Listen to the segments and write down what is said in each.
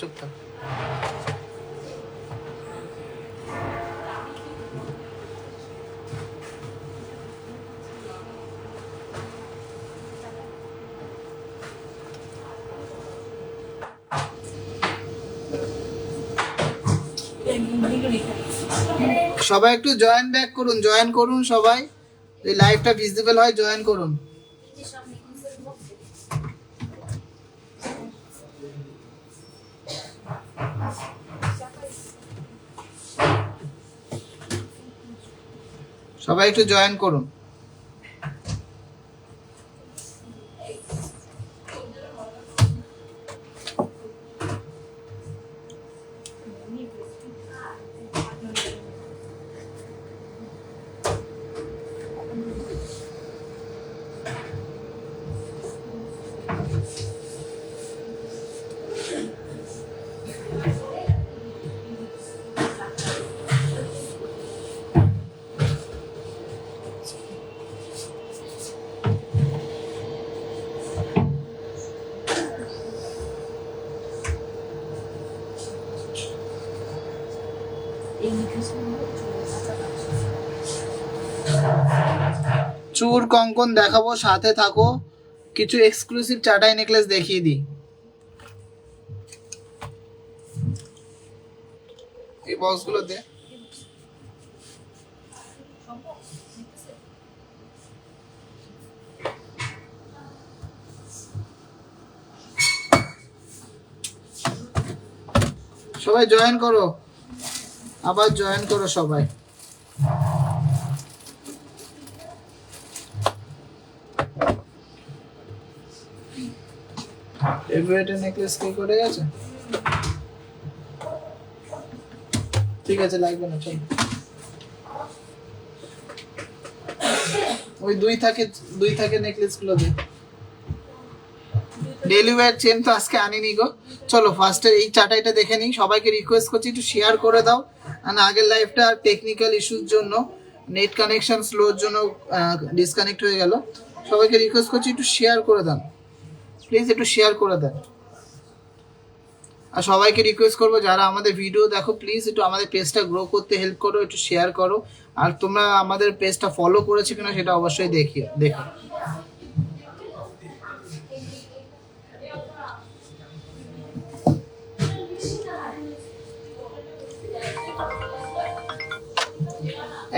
চুপ থাক। সবাই একটু জয়েন ব্যাক করুন জয়েন করুন সবাই। এই লাইভটা ভিজিবল হয় জয়েন করুন। সবাই একটু জয়েন করুন। চুর কঙ্কন দেখাবো, সাথে থাকো। কিছু এক্সক্লুসিভ চাটাই নেকলেস দেখিয়ে দিই। এই সবাই জয়েন করো। আবার জয়েন করো সবাই। এভারেটের নেকলেস কি করে গেছে? ঠিক আছে, লাগবে না, চল। ওই দুই থাকে দুই থাকে নেকলেসগুলো দে। ডেলি ওয়্যার চেন তো আজকে আনিনি গো। চলো ফার্স্টে এই চাটাইটা দেখে নিই। সবাইকে রিকোয়েস্ট করছি, একটু শেয়ার করে দাও। আর আগের লাইফটা টেকনিক্যাল ইস্যুর জন্য নেট কানেকশন স্লোর জন্য ডিসকানেক্ট হয়ে গেল। সবাইকে রিকোয়েস্ট করছি, একটু শেয়ার করে দাও। প্লিজ একটু শেয়ার করে দেন। আর সবাইকে রিকোয়েস্ট করব, যারা আমাদের ভিডিও দেখো প্লিজ একটু আমাদের পেজটা গ্রো করতে হেল্প করো, একটু শেয়ার করো। আর তোমরা আমাদের পেজটা ফলো করেছ কিনা সেটা অবশ্যই দেখিও দেখো।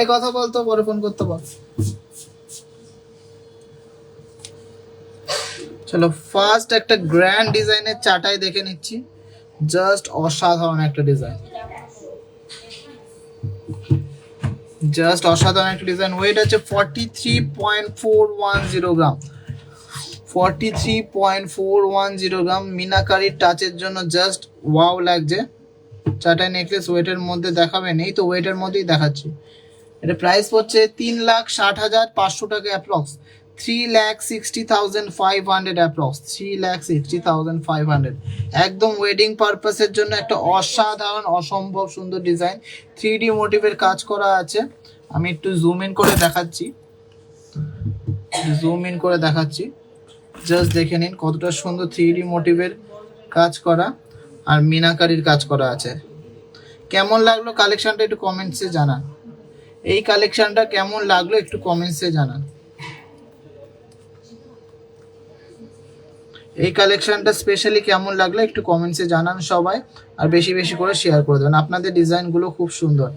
এই কথা বলতো, পরে ফোন করতে বল। চলো ফার্স্ট একটা গ্র্যান্ড ডিজাইনের চাটাই দেখে নিচ্ছি। জাস্ট অসাধারণ একটা ডিজাইন জাস্ট অসাধারণ একটা ডিজাইন ওয়েট আছে forty three point four one zero gram forty three point four one zero gram মিনাকারির টাচের জন্য জাস্ট ওয়াও লাগছে। চাটাই নেকলেস ওয়েটের মধ্যে দেখাবে নেই, তো ওয়েটের মধ্যেই দেখাচ্ছি। এটা প্রাইস পড়ছে তিন লাখ ষাট হাজার পাঁচশো টাকা approx three lakh sixty thousand five hundred approx three lakh sixty thousand five hundred একদম ওয়েডিং পারপাসের জন্য একটা অসাধারণ, অসম্ভব সুন্দর ডিজাইন থ্রি ডি মোটিভের কাজ করা আছে। আমি একটু জুম ইন করে দেখাচ্ছি। জুম ইন করে দেখাচ্ছি। জাস্ট দেখে নিন কতটা সুন্দর থ্রি ডি মোটিভের কাজ করা আর মিনাকারির কাজ করা আছে। কেমন লাগল কালেকশনটা একটু কমেন্টসে জানান। এই কালেকশনটা কেমন লাগল একটু কমেন্টসে জানান। এই কালেকশনটা স্পেশালি কেমন লাগল একটু কমেন্টসে জানান সবাই, আর বেশি বেশি করে শেয়ার করে দেবেন। আপনাদের ডিজাইনগুলো খুব সুন্দর।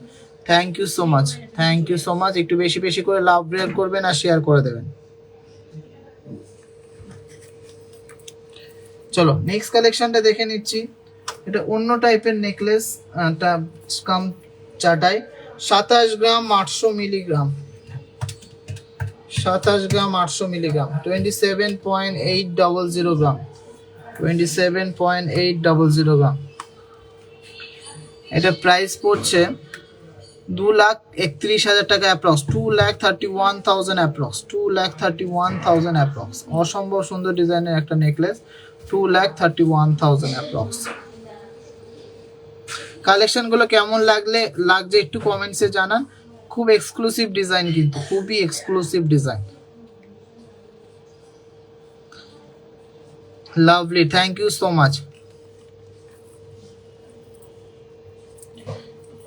Thank you so much thank you so much একটু বেশি বেশি করে লাভ রেয়ার করবেন আর শেয়ার করে দেবেন। চলো নেক্সট কালেকশনটা দেখে নিচ্ছি। এটা অন্য টাইপের নেকলেস কাম চাটাই সাতাশ গ্রাম, আটশো মিলিগ্রাম সাতাশ গ্রাম আটশো milligram twenty seven point eight double zero gram twenty seven point eight double zero gram. এটা প্রাইস পড়ছে দু লাখ একত্রিশ হাজার টাকা approx two lakh thirty one thousand approx two lakh thirty one thousand approx অসম্ভব সুন্দর ডিজাইনের একটা necklace two lakh thirty one thousand approx কালেকশনগুলো কেমন লাগলে, লাগছে একটু কমেন্টসে জানান। খুব এক্সক্লুসিভ ডিজাইন কিন্তু, খুবই exclusive design lovely thank you so much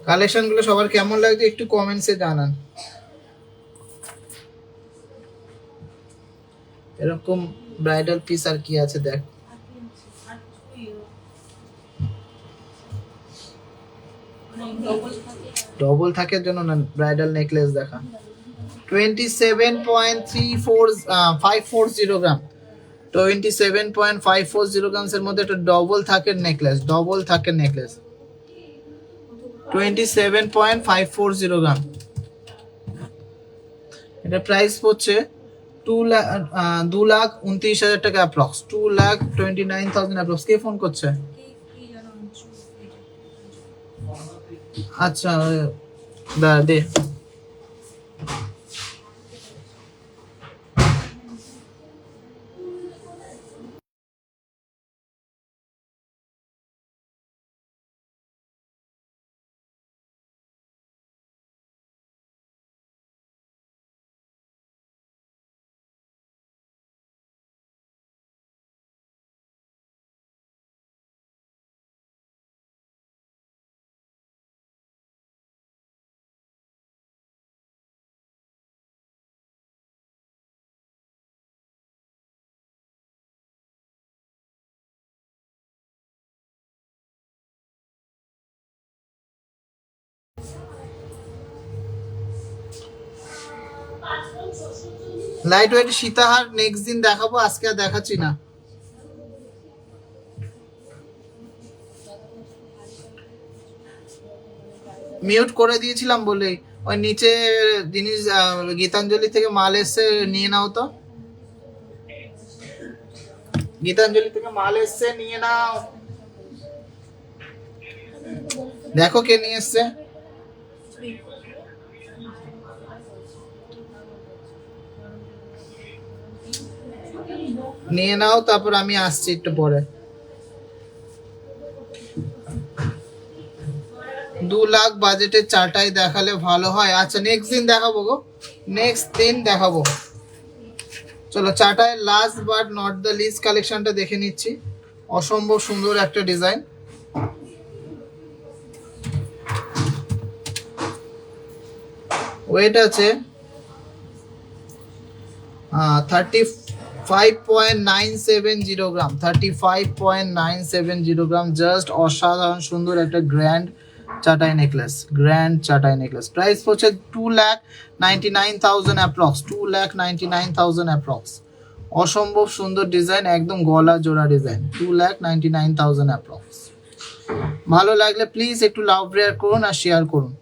কালেকশনগুলো সবার কেমন লাগছে একটু কমেন্টসে জানান। এরকম ব্রাইডাল পিস আর কি আছে দেখ। ডবল থাকার জন্য না ব্রাইডাল নেকলেস দেখা। Twenty seven point three four five four zero gram twenty seven point five four zero মধ্যে একটা ডবল থাকের necklace double থাকের necklace twenty seven point five four zero gram এটা প্রাইস পড়ছে টু লাখ দু লাখ উনত্রিশ হাজার টাকা approx two lakh twenty nine thousand approx কে phone করছে? আচ্ছা দা লাইট ওয়েট সীতাহার নেক্সট দিন দেখাবো, আজকে আর দেখাচ্ছি না। মিউট করে দিয়েছিলাম বলেই ওই নিচে জিনিস গীতাঞ্জলি থেকে মাল এসছে, নিয়ে নাও তো। গীতাঞ্জলি থেকে মাল এসছে, নিয়ে নাও। দেখো কে নিয়ে এসছে। নিয়ে নাও, তারপর আমি আসছি একটু পরে। দু লাখ বাজেটের চাটাই দেখালে ভালো হয়। আচ্ছা নেক্সট দিন দেখাবো গো। নেক্সট দিন দেখাবো। চলো চাটায় last but not the least কালেকশনটা দেখে নিচ্ছি। অসম্ভব সুন্দর একটা ডিজাইন ওয়েট আছে thirty five point nine seven zero gram thirty five point nine seven zero gram just অসাধারণ সুন্দর একটা গ্র্যান্ড চাটাই নেকলেস গ্র্যান্ড চাটাই নেকলেস প্রাইস পড়ছে two lakh ninety nine thousand approx two lakh ninety nine thousand approx অসম্ভব সুন্দর design একদম গলা জোড়া design two lakh ninety nine thousand approx ভালো লাগলে প্লিজ একটু লাভ রেয়ার করুন আর শেয়ার করুন।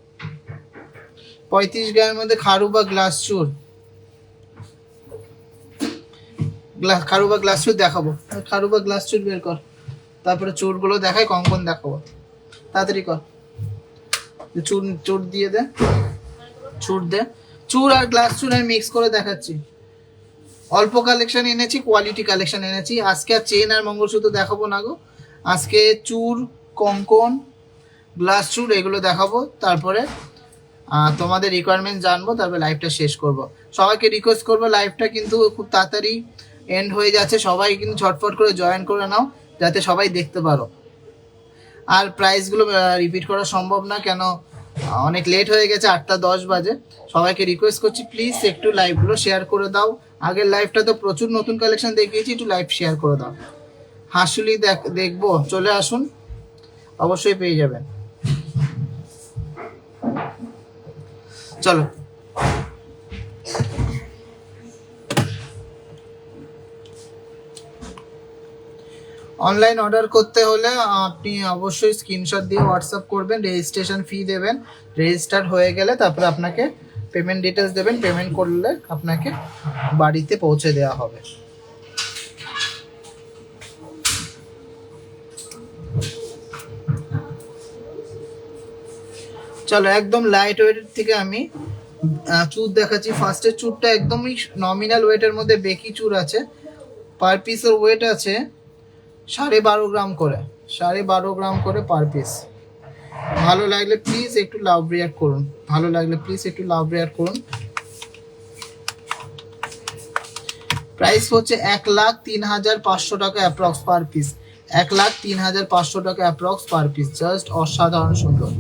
পঁয়ত্রিশ গ্রামের মধ্যে খারু বা গ্লাস চুর গ্লাস খারু বা গ্লাস চুর দেখাবো। খারু বা গ্লাস চুর বের কর। তারপরে চুরগুলো দেখাই কঙ্কন দেখাবো। তাড়াতাড়ি কর। চুর চুর দিয়ে দে। চুর দে। চুর আর গ্লাস চুর আমি মিক্স করে দেখাচ্ছি। অল্প কালেকশন এনেছি কোয়ালিটি কালেকশন এনেছি। আজকে আর চেন আর মঙ্গলসূত্র দেখাবো না গো। আজকে চুর, কঙ্কন, গ্লাস চুর এগুলো দেখাবো। তারপরে তোমাদের রিকোয়ারমেন্ট জানব, তারপরে লাইভটা শেষ করব। সবাইকে রিকোয়েস্ট করব লাইভটা কিন্তু খুব তাড়াতাড়ি এন্ড হয়ে যাচ্ছে। সবাই কিন্তু ঝটফট করে জয়েন করে নাও, যাতে সবাই দেখতে পারো। আর প্রাইসগুলো রিপিট করা সম্ভব না, কেন অনেক লেট হয়ে গেছে, আটটা দশ বাজে। সবাইকে রিকোয়েস্ট করছি প্লিজ একটু লাইভগুলো শেয়ার করে দাও। আগের লাইভটা তো প্রচুর নতুন কালেকশন দেখিয়েছি, একটু লাইভ শেয়ার করে দাও। হাসুলি দেখ, দেখব, চলে আসুন। অবশ্যই পেয়ে যাবেন। চলো। অনলাইন অর্ডার করতে হলে আপনি অবশ্যই স্ক্রিনশট দিয়ে হোয়াটসঅ্যাপ করবেন রেজিস্ট্রেশন ফি দেবেন। রেজিস্টার হয়ে গেলে তারপরে আপনাকে পেমেন্ট ডিটেলস দেবেন। পেমেন্ট করলে আপনাকে বাড়িতে পৌঁছে দেওয়া হবে। চলো, একদম লাইট ওয়েটের থেকে আমি চুর দেখাচ্ছি। ফার্স্টের চুরটা একদমই নমিনাল ওয়েটের মধ্যে বেকি চুর আছে। পার পিসের ওয়েট আছে সাড়ে বারো গ্রাম করে। সাড়ে বারো গ্রাম করে পার পিস ভালো লাগলে প্লিজ একটু লাভ রিয়াক্ট করুন। ভালো লাগলে প্লিজ একটু লাভ রিয়াক্ট করুন। প্রাইস হচ্ছে এক লাখ তিন হাজার পাঁচশো টাকা অ্যাপ্রক্স পার পিস এক লাখ তিন হাজার পাঁচশো টাকা অ্যাপ্রক্স পার পিস জাস্ট অসাধারণ সুন্দর।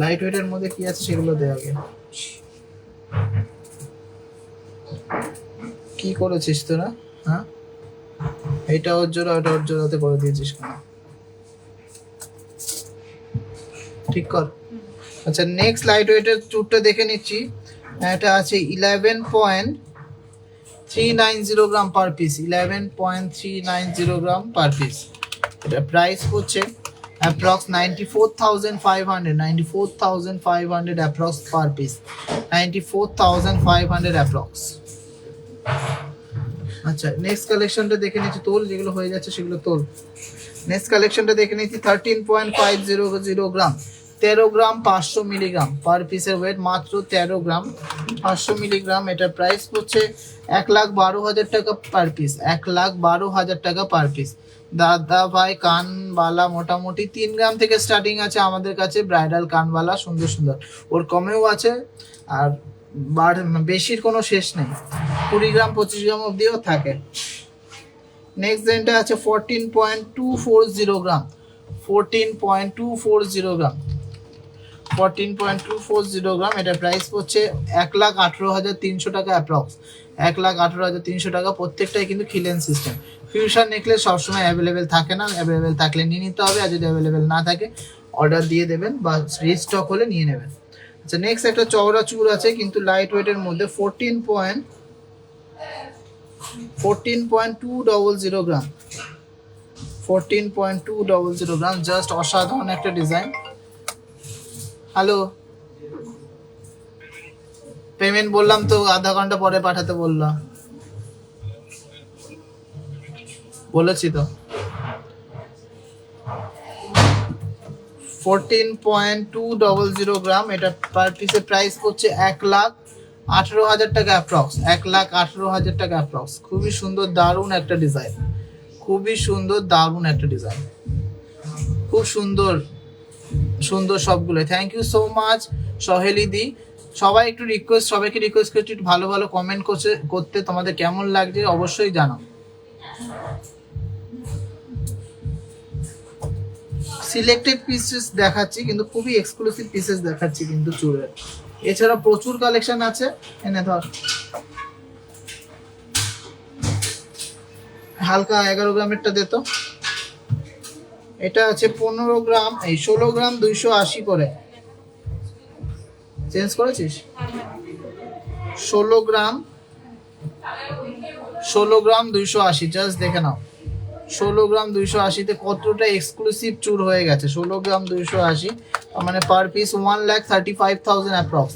লাইট ওয়েটের মধ্যে কি আছে সেগুলো দে আগে। কি করেছিস তোরা? হ্যাঁ? এটা ওর জোড়া, ওটা ওর জোড়াতে করে দিয়েছিস কেন? ঠিক কর। আচ্ছা নেক্সট লাইট ওয়েটের চুরটা দেখে নিচ্ছি। এটা আছে eleven point three nine zero gram per piece eleven point three nine zero gram per piece এটা প্রাইস হচ্ছে per piece ninety four thousand five hundred approx আচ্ছা নেক্সট কালেকশনটা দেখে নিচ্ছি, তোল, যেগুলো হয়ে যাচ্ছে সেগুলো তোল। নেক্সট কালেকশনটা দেখে নিচ্ছি thirteen point five zero zero gram তেরো গ্রাম পাঁচশো মিলিগ্রাম। পার পিসের ওয়েট মাত্র তেরো গ্রাম পাঁচশো মিলিগ্রাম। এটার প্রাইস হচ্ছে এক লাখ বারো হাজার টাকা পার পিস এক লাখ বারো হাজার টাকা পার পিস দাদা ভাই, কানবালা মোটামুটি তিন গ্রাম থেকে স্টার্টিং আছে আমাদের কাছে। ব্রাইডাল কানবালা, সুন্দর সুন্দর। ওর কমেও আছে। আর বাড় বেশির কোনো শেষ নেই। কুড়ি গ্রাম, পঁচিশ গ্রাম অবধিও থাকে। নেক্সট যেটা আছে fourteen point two four zero gram fourteen point two four zero gram fourteen point two four zero gram এটার প্রাইস হচ্ছে এক লাখ আঠেরো হাজার তিনশো টাকা অ্যাপ্রক্স এক লাখ আঠেরো হাজার তিনশো টাকা প্রত্যেকটাই কিন্তু খিলেন সিস্টেম ফিউশন নেকলেস সবসময় অ্যাভেলেবেল থাকে না অ্যাভেলেবেল থাকলে নিয়ে নিতে হবে, আর যদি অ্যাভেলেবেল না থাকে অর্ডার দিয়ে দেবেন বা রিস্টক হলে নিয়ে নেবেন। আচ্ছা নেক্সট একটা চওড়া চুর আছে, কিন্তু লাইট ওয়েটের মধ্যে fourteen point fourteen point two double zero gram fourteen point two double zero gram just অসাধারণ একটা ডিজাইন হ্যালো পেমেন্ট বললাম তো, আধা ঘণ্টা পরে পাঠাতে বললাম। বলেছি তো। Fourteen point two double zero gram এটা পার পিসের প্রাইস হচ্ছে এক লাখ আঠেরো হাজার টাকা অ্যাপ্রক্স এক লাখ আঠেরো হাজার টাকা অ্যাপ্রক্স খুবই সুন্দর, দারুণ একটা ডিজাইন খুবই সুন্দর, দারুণ একটা ডিজাইন খুব সুন্দর। সুন্দর সবগুলো thank you so much Saheli দি। সবাই একটু রিকোয়েস্ট সবাইকে রিকোয়েস্ট করছি, একটু ভালো ভালো কমেন্ট করছে, করতে তোমাদের কেমন লাগছে অবশ্যই জানাও। সিলেক্টেড পিসেস দেখাচ্ছি, কিন্তু খুবই এক্সক্লুসিভ পিসেস দেখাচ্ছি কিন্তু চুড়ের এছাড়া প্রচুর কালেকশন আছে, এনে ধর। হালকা এগারো গ্রামেরটা দে তো। এটা আছে পনেরো গ্রাম, এই ষোলো গ্রাম দুইশো আশি করে। চেঞ্জ করেছিস? ষোলো গ্রাম ষোলো গ্রাম দুইশো আশি জাস্ট দেখে নাও। ষোলো গ্রাম দুইশো আশিতে কতটা এক্সক্লুসিভ চুর হয়ে গেছে? ষোলো গ্রাম দুইশো আশি মানে per piece one lakh thirty five thousand approx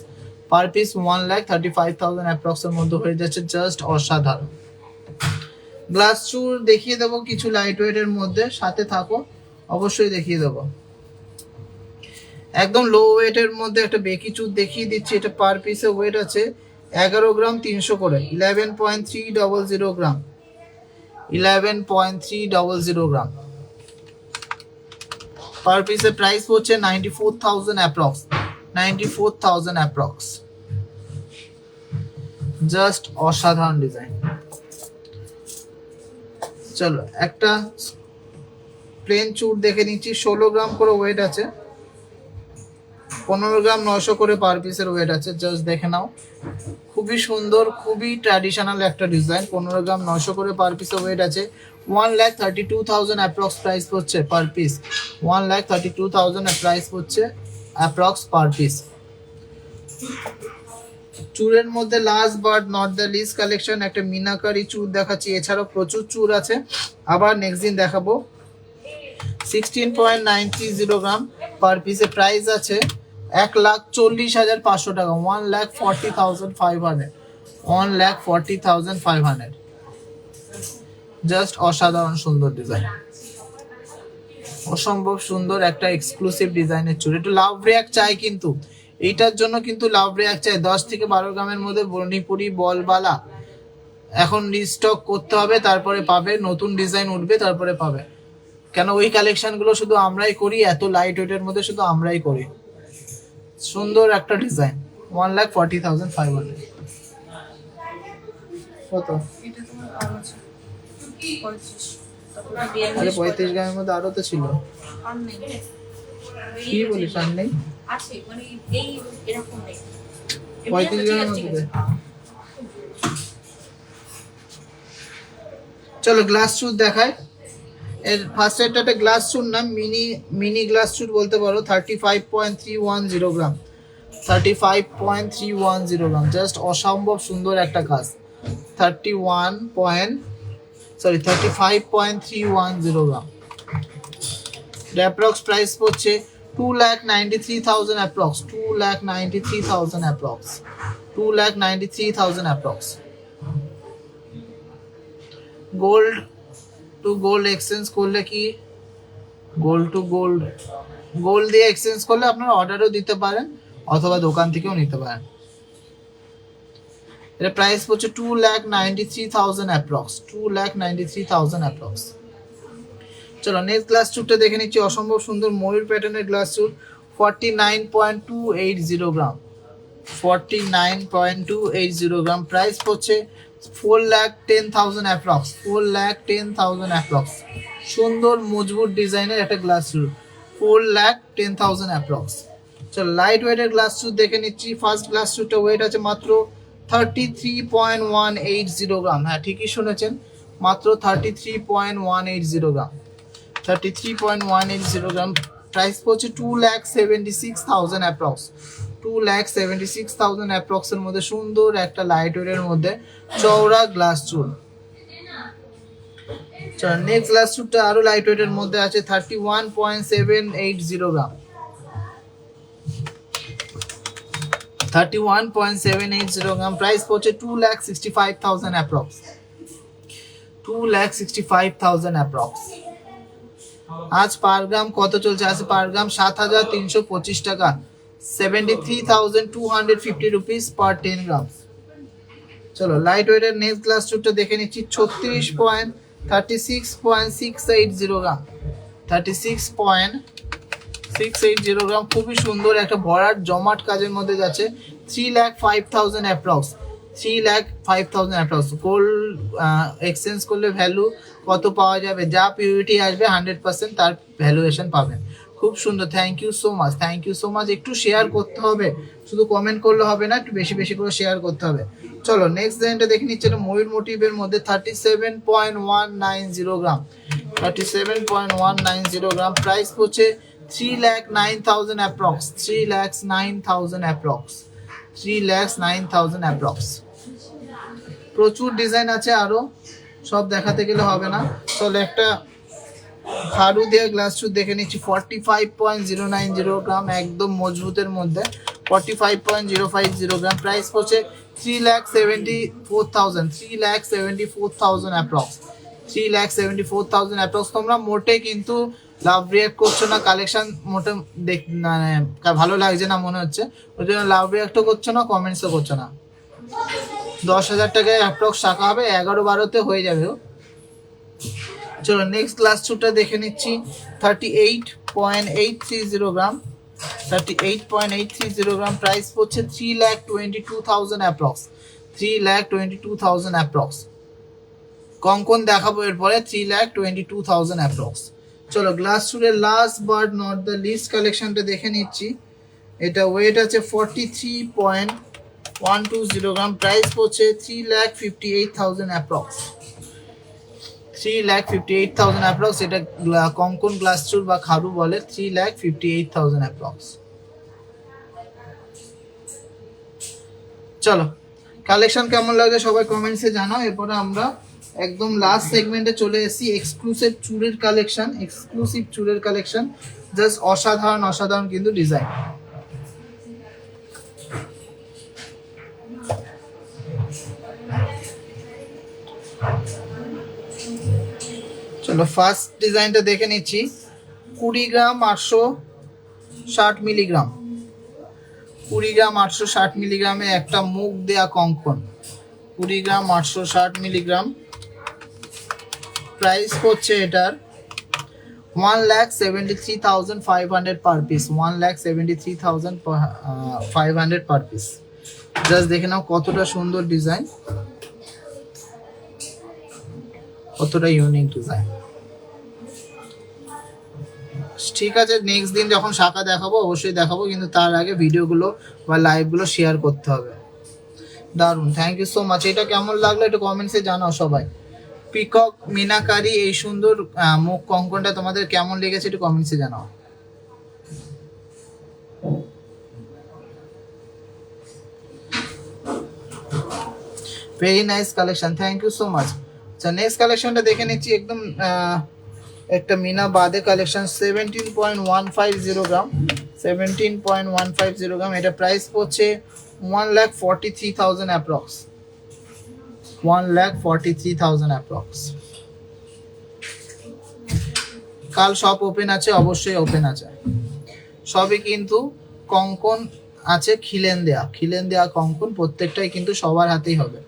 per piece one lakh thirty five thousand অ্যাপ্রক্সের মধ্যে হয়ে যাচ্ছে জাস্ট অসাধারণ। গ্লাস চুর দেখিয়ে দেবো কিছু লাইট ওয়েটের মধ্যে, সাথে থাকো। অবশ্যই দেখিয়ে দেবো। একদম লো ওয়েটের মধ্যে একটা বেকি চুর দেখিয়ে দিচ্ছি, এটা পার পিসে ওয়েট আছে এগারো গ্রাম তিনশো করে eleven point three double zero gram eleven point three double zero gram. Per পিসের প্রাইস হচ্ছে ninety four thousand approx ninety four thousand approx just অসাধারণ ডিজাইন চলো, একটা প্লেন চুর দেখে নিচ্ছি। ষোলো গ্রাম করে ওয়েট আছে। পনেরো গ্রাম নশো করে পার পিসের ওয়েট আছে। জাস্ট দেখে নাও। খুবই সুন্দর, খুবই ট্র্যাডিশনাল একটা ডিজাইন পনেরো গ্রাম নশো করে পার পিসের ওয়েট আছে। One lakh thirty two thousand approx price পড়ছে per piece one lakh thirty two thousand price পড়ছে অ্যাপ্রক্স পার পিস চুরের মধ্যে last but not the least collection একটা মিনাকারি চুর দেখাচ্ছি। এছাড়াও প্রচুর চুর আছে। আবার নেক্সট দিন দেখাবো। Sixteen point nine three zero gram per পিসে প্রাইস আছে এক লাখ চল্লিশ হাজার পাঁচশো টাকা one lakh forty thousand five hundred one lakh forty thousand five hundred just অসাধারণ সুন্দর ডিজাইন অসম্ভব সুন্দর একটা এক্সক্লুসিভ ডিজাইনের চুড়ি একটু লাভ রিয়াক চাই কিন্তু। এইটার জন্য কিন্তু লাভ রিয়াক চাই। দশ থেকে বারো গ্রামের মধ্যে বর্ণিপুরি, বলবালা। এখন রিস্টক করতে হবে, তারপরে পাবে, নতুন ডিজাইন উঠবে, তারপরে পাবে। কেন ওই কালেকশনগুলো শুধু আমরাই করি? এত লাইট ওয়েটের মধ্যে শুধু আমরাই করি। সুন্দর একটা design one lakh forty thousand five hundred কত? আরও পঁয়ত্রিশ গ্রামের মধ্যে আরও তো ছিল। কি বলিস আর নেই? মানে পঁয়ত্রিশ গ্রামের মধ্যে। চলো গ্লাস শুট দেখায় এর ফার্স্ট এডটা একটা গ্লাস শুট না মিনি মিনি গ্লাস শুট বলতে পারো thirty five point three one zero gram thirty five point three one zero gram just অসম্ভব সুন্দর একটা কাজ thirty one point sorry thirty five point three one zero gram approx price পড়ছে two lakh ninety three thousand approx two lakh ninety three thousand approx two lakh ninety three thousand approx gold to gold exchange করলে কি? Gold to gold gold দিয়ে exchange করলে আপনারা অর্ডারও দিতে পারেন, অথবা দোকান থেকেও নিতে পারেন। এটা প্রাইস পড়ছে two lakh ninety three thousand approx two lakh ninety three thousand approx চলো নেক্সট গ্লাস চুটটা দেখে নিচ্ছি, অসম্ভব সুন্দর ময়ূর প্যাটার্নের গ্লাস চুট forty nine point two eight zero gram forty nine point two eight zero gram price পড়ছে four lakh ten thousand approx four lakh ten thousand approx সুন্দর, মজবুত ডিজাইনের একটা গ্লাস চুট four lakh ten thousand approx চলো light ওয়েটের গ্লাস চুট দেখে নিচ্ছি। ফার্স্ট গ্লাস চুটটা ওয়েট আছে মাত্র thirty three point one eight zero gram হ্যাঁ ঠিকই শুনেছেন। মাত্র thirty three point one eight zero gram thirty three point one eight zero gram price পড়ছে two lakh seventy six thousand approx two lakh seventy six thousand অ্যাপ্রক্সের মধ্যে সুন্দর একটা light ওয়েটের মধ্যে চওড়া গ্লাস চুল। নেক্সট গ্লাস চুলটা আরও লাইট ওয়েটের মধ্যে আছে thirty one point seven eight zero gram thirty one point seven eight zero gram price পড়ছে two lakh sixty five thousand approx two lakh sixty five thousand approx আজ per গ্রাম কত চলছে? আজ পার গ্রাম সাত হাজার তিনশো পঁচিশ টাকা। Seventy three thousand two hundred fifty rupees per ten gram চলো লাইট ওয়েটের নেক্সট গ্লাস চুটটা দেখে নিচ্ছি, ছত্রিশ point thirty six point six eight zero gram thirty six point six eight zero gram খুবই সুন্দর একটা ভরাট, জমাট কাজের মধ্যে যাচ্ছে। Three lakh five thousand approx three lakh five thousand approx gold exchange করলে ভ্যালু কত পাওয়া যাবে? যা পিউরিটি আসবে হান্ড্রেড পার্সেন্ট তার ভ্যালুয়েশন পাবেন। খুব সুন্দর thank you so much thank you so much একটু শেয়ার করতে হবে, শুধু কমেন্ট করলে হবে না, একটু বেশি বেশি করে শেয়ার করতে হবে। চলো নেক্সট ডিজাইনটা দেখে নিচ্ছে, এটা ময়ূর মোটিভের মধ্যে thirty seven point one nine zero gram thirty seven point one nine zero gram price পড়ছে three lakh nine thousand approx three lakhs nine thousand approx three lakhs nine thousand approx প্রচুর design আছে আরও সব দেখাতে গেলে হবে না। চলো, একটা খারু দিয়ে গ্লাস চুট দেখে নিচ্ছি। Forty five point zero nine zero gram একদম মজবুতের মধ্যে। Forty five point zero five zero gram price পড়ছে three lakh seventy four thousand three lakh seventy four thousand approx three lakh seventy four thousand approx তোমরা মোটে কিন্তু love react করছ না collection মোটে দেখ মানে ভালো লাগছে না মনে হচ্ছে। ওই জন্য লাভ রিয়াক্টও করছ না কমেন্টসও করছ না। দশ হাজার টাকায় অ্যাপ্রক্স টাকা হবে, এগারো বারোতে হয়ে যাবে। চলো নেক্সট ক্লাস শুটটা দেখে নিচ্ছি। Thirty eight point eight three zero gram thirty eight point eight three zero gram price পড়ছে three lakh twenty two thousand approx three lakh twenty two thousand approx কঙ্কন দেখাবো এরপরে three lakh twenty two thousand approx চলো glass শুটের last but not the least কালেকশনটা দেখে নিচ্ছি। এটা weight আছে forty three point one two zero gram price পড়ছে three lakh fifty eight thousand approx three lakh fifty eight thousand approx এটা কঙ্কন গ্লাস চুল বা খারু বলে three lakh fifty eight thousand approx চলো কালেকশন কেমন লাগে সবাই কমেন্টসে জানাও, এরপরে আমরা একদম লাস্ট সেগমেন্টে চলে এসেছি এক্সক্লুসিভ চুড়ের কালেকশন এক্সক্লুসিভ চুড়ের কালেকশন জাস্ট অসাধারণ অসাধারণ কিন্তু ডিজাইন চলো ফার্স্ট ডিজাইনটা দেখে নিচ্ছি। কুড়ি গ্রাম আটশো ষাট মিলিগ্রাম। কুড়ি গ্রাম আটশো ষাট মিলিগ্রামে একটা মুখ দেয়া কঙ্কন। কুড়ি গ্রাম আটশো ষাট মিলিগ্রাম। প্রাইস হচ্ছে এটার one lakh seventy three thousand five hundred per piece one lakh seventy three thousand five hundred per piece just দেখে নাও কতটা সুন্দর ডিজাইন কতটা ইউনিক ডিজাইন ঠিক আছে নেক্সট দিন যখন শাখা দেখাবো, অবশ্যই দেখাবো, কিন্তু তার আগে ভিডিওগুলো বা লাইভগুলো শেয়ার করতে হবে। দারুণ থ্যাংক ইউ সো মাচ এটা কেমন লাগল একটু কমেন্টসে জানাও সবাই। পিকক, মিনাকারি, এই সুন্দর মুখ কঙ্কনটা তোমাদের কেমন লেগেছে একটু কমেন্টসে জানাও। Very nice collection thank you so much আচ্ছা নেক্সট কালেকশনটা দেখে নিচ্ছি, একদম একটা মিনা বাদে collection seventeen point one five zero gram. Seventeen point one five zero gram, এটা প্রাইস পড়ছে one lakh forty three thousand approx one lakh forty three thousand approx কাল সব ওপেন আছে, অবশ্যই ওপেন আছে। সবই কিন্তু কঙ্কন আছে, খিলেন দেয়া। খিলেন দেয়া কঙ্কন প্রত্যেকটাই কিন্তু সবার হাতেই হবে।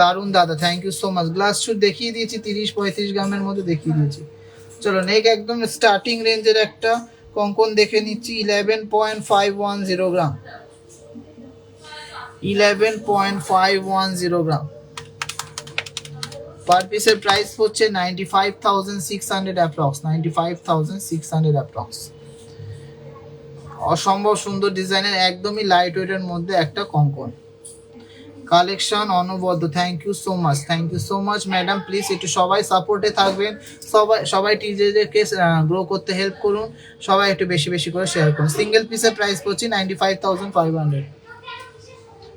দারুণ দাদা thank you so much glass শুট দেখিয়ে দিয়েছি, তিরিশ পঁয়ত্রিশ গ্রামের মধ্যে দেখিয়ে দিয়েছি। চলো নেক একদম স্টার্টিং রেঞ্জের একটা কঙ্কন দেখে নিচ্ছি eleven point five one zero gram eleven point five one zero gram per পিসের প্রাইস হচ্ছে ninety five thousand six hundred approx ninety five thousand six hundred approx অসম্ভব সুন্দর ডিজাইনের একদমই লাইট ওয়েটের মধ্যে একটা কঙ্কন। কালেকশন অনবদ্য thank you so much thank you so much madam please একটু সবাই সাপোর্টে থাকবেন। সবাই সবাই টিজেদেরকে গ্রো করতে হেল্প করুন। সবাই একটু বেশি বেশি করে শেয়ার করুন। সিঙ্গেল পিসের প্রাইস পড়ছি ninety five thousand five hundred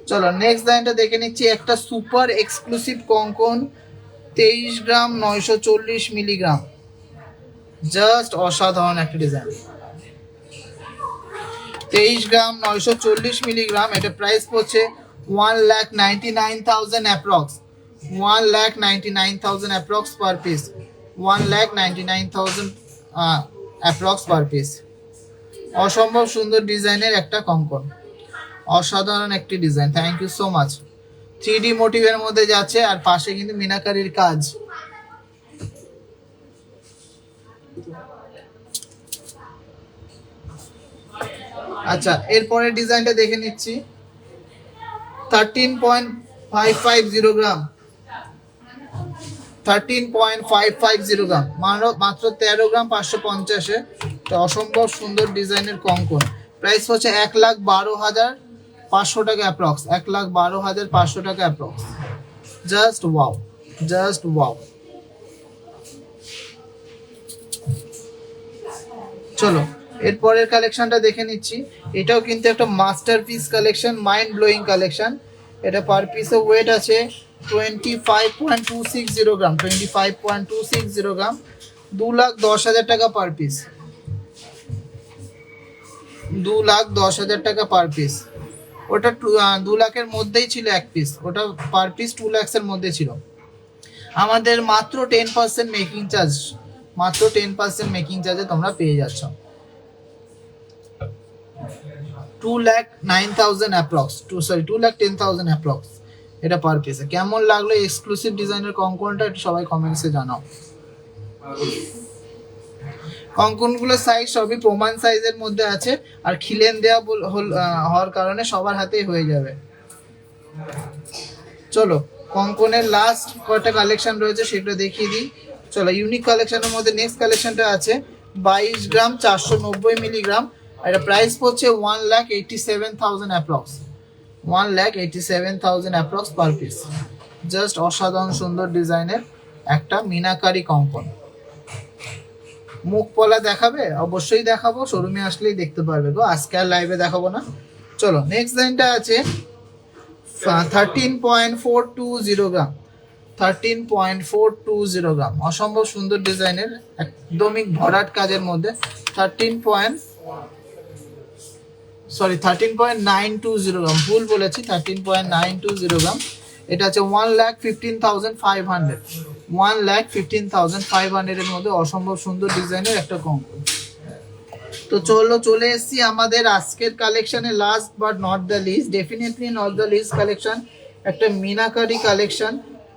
চলো নেক্সট লাইনটা দেখে নিচ্ছি। একটা সুপার এক্সক্লুসিভ কঙ্কন, তেইশ গ্রাম, নয়শো চল্লিশ মিলিগ্রাম জাস্ট অসাধারণ একটা ডিজাইন তেইশ গ্রাম, নয়শো চল্লিশ মিলিগ্রাম এটা প্রাইস পড়ছে one lakh ninety nine thousand approx one lakh ninety nine thousand approx per piece one lakh ninety nine thousand approx per piece অসম্ভব সুন্দর ডিজাইনের একটা কঙ্কন। অসাধারণ একটি design. Thank you so much three D মোটিভের মধ্যে যাচ্ছে আর পাশে কিন্তু মিনাকারির কাজ। আচ্ছা এরপরের ডিজাইনটা দেখে নিচ্ছি। Thirteen point five five zero gram thirteen point five five zero gram মাত্র তেরো গ্রাম পাঁচশো পঞ্চাশে। অসম্ভব সুন্দর ডিজাইনের কঙ্কন। প্রাইস হচ্ছে এক লাখ বারো হাজার পাঁচশো টাকা অ্যাপ্রক্স। এক লাখ বারো হাজার পাঁচশো টাকা approx. Just wow. Just wow. চলো। এরপরের কালেকশনটা দেখে নিচ্ছি। এটাও কিন্তু একটা masterpiece collection mind blowing collection এটা পার পিসে ওয়েট আছে twenty five point two six zero gram twenty five point two six zero gram দু লাখ দশ হাজার টাকা পার পিস দু লাখ দশ হাজার টাকা পার পিস ওটা দু লাখের মধ্যেই ছিল এক পিস ওটা পার পিস টু ল্যাক্সের মধ্যে ছিল। আমাদের মাত্র টেন পার্সেন্ট মেকিং চার্জ মাত্র টেন পার্সেন্ট মেকিং চার্জে তোমরা পেয়ে যাচ্ছ। Two lakh nine thousand approx two sorry two lakh ten thousand approx এটা পার পিসে কেমন লাগল এক্সক্লুসিভ ডিজাইনের কঙ্কনটা একটু সবাই কমেন্টসে জানাও। কঙ্কনগুলোর সাইজ সবই প্রমাণ সাইজের মধ্যে আছে, আর খিলেন দেওয়া হওয়ার কারণে সবার হাতেই হয়ে যাবে। চলো, কঙ্কনের লাস্ট কয়টা কালেকশন রয়েছে সেটা দেখিয়ে দিই। চলো ইউনিক কালেকশনের মধ্যে নেক্সট কালেকশনটা আছে, বাইশ গ্রাম চারশো নব্বই মিলিগ্রাম এটা প্রাইস পড়ছে one lakh eighty seven thousand approx one lakh eighty seven thousand approx per piece just অসাধারণ সুন্দর ডিজাইনের একটা মিনাকারি কঙ্কন মুখ পলা দেখাবে? অবশ্যই দেখাবো। শোরুমে আসলেই দেখতে পারবে গো। আজকে আর লাইভে দেখাবো না। চলো নেক্সট লাইনটা আছে। Thirteen point four two zero gram thirteen point four two zero gram অসম্ভব সুন্দর ডিজাইনের, একদমই ভরাট কাজের মধ্যে। Thirteen point sorry thirteen point nine two zero gram ভুল বলেছি thirteen point nine two zero gram এটা হচ্ছে one lakh fifteen thousand five hundred one lakh fifteen thousand five হান্ড্রেডের মধ্যে অসম্ভব সুন্দর ডিজাইনের একটা কঙ্কন তো চলো, চলে এসেছি আমাদের আজকের কালেকশনে last but not the least definitely not the least collection একটা মিনাকারি কালেকশন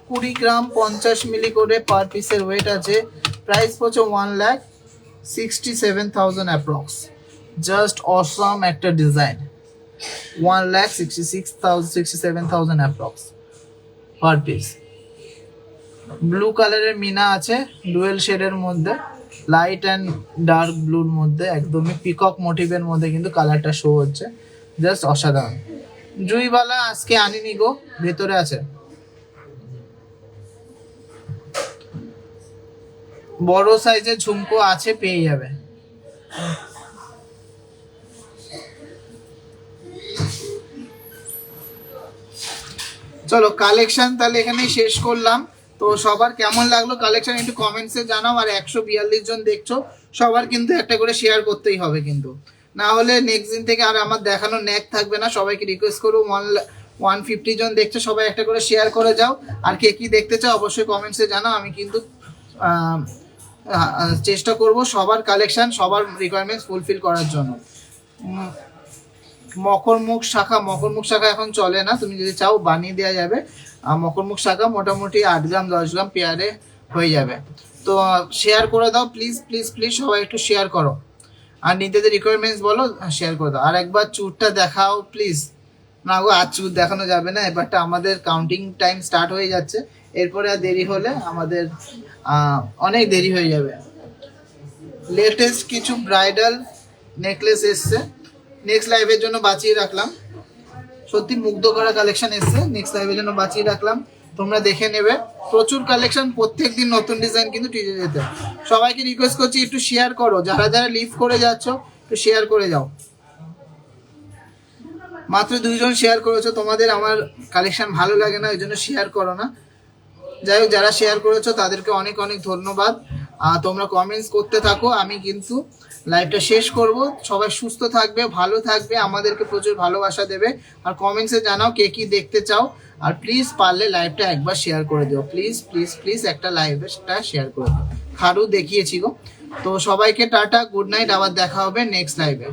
কুড়ি গ্রাম পঞ্চাশ মিলি করে পার পিসের ওয়েট আছে। প্রাইস পড়ছে one lakh sixty seven thousand approx just awesome একটা design one lakh sixty six thousand sixty seven thousand approx per piece blue কালারের মিনা আছে ডুয়েল শেডের মধ্যে লাইট অ্যান্ড ডার্ক ব্লুর মধ্যে, একদমই পিকক মোটিভের মধ্যে কিন্তু কালারটা শো হচ্ছে। জাস্ট অসাধারণ। জুইবালা আজকে আনিনি গো, ভেতরে আছে। বড় সাইজের ঝুমকো আছে, পেয়ে যাবে। চলো কালেকশন তাহলে এখানেই শেষ করলাম। তো সবার কেমন লাগল কালেকশন একটু কমেন্টসে জানাও, আর একশো বিয়াল্লিশ জন দেখছ, সবার কিন্তু একটা করে শেয়ার করতেই হবে কিন্তু। না হলে নেক্সট দিন থেকে আর আমার দেখানো ন্যাক থাকবে না, সবাইকে রিকোয়েস্ট করব ওয়ান ওয়ান ফিফটি জন দেখছ, সবাই একটা করে শেয়ার করে যাও। আর কে কি দেখতে চাও অবশ্যই কমেন্টসে জানাও, আমি কিন্তু চেষ্টা করব সবার কালেকশন সবার রিকোয়ারমেন্টস ফুলফিল করার জন্য। মকরমুখ শাখা মকরমুখ শাখা এখন চলে না। তুমি যদি চাও, বানিয়ে দেওয়া যাবে। মকরমুখ শাখা মোটামুটি আট গ্রাম, দশ গ্রাম পেয়ারে হয়ে যাবে। তো শেয়ার করে দাও প্লিজ প্লিজ প্লিজ সবাই একটু শেয়ার করো। আর নিজেদের রিকোয়ারমেন্টস বলো শেয়ার করে দাও। আর একবার চুরটা দেখাও প্লিজ না গো, আর চুর দেখানো যাবে না। এবারটা আমাদের কাউন্টিং টাইম স্টার্ট হয়ে যাচ্ছে। এরপরে আর দেরি হলে আমাদের অনেক দেরি হয়ে যাবে। লেটেস্ট কিছু ব্রাইডাল নেকলেস এসছে। নেক্সট লাইভের জন্য বাঁচিয়ে রাখলাম। সত্যি মুগ্ধ করা কালেকশন এসছে। নেক্সট লাইভের জন্য বাঁচিয়ে রাখলাম। তোমরা দেখে নেবে। প্রচুর কালেকশন প্রত্যেক দিন নতুন ডিজাইন কিন্তু টিজে যেতে সবাইকে রিকোয়েস্ট করছি একটু শেয়ার করো। যারা যারা লিভ করে যাচ্ছ একটু শেয়ার করে যাও। মাত্র দুইজন শেয়ার করেছ তোমাদের আমার কালেকশন ভালো লাগে না ওই জন্য শেয়ার করো না। যাই হোক যারা শেয়ার করেছ তাদেরকে অনেক অনেক ধন্যবাদ। আহ, তোমরা কমেন্টস করতে থাকো আমি কিন্তু লাইভটা শেষ করব। সবাই সুস্থ থাকবে, ভালো থাকবে, আমাদেরকে প্রচুর ভালোবাসা দেবে। আর কমেন্টসে জানাও কে কি দেখতে চাও। আর প্লিজ পারলে লাইভটা একবার শেয়ার করে দিও। প্লিজ প্লিজ প্লিজ একটা লাইভটা শেয়ার করে দিও। খারু দেখিয়েছি গো। তো সবাইকে টাটা গুড নাইট আবার দেখা হবে নেক্সট লাইভে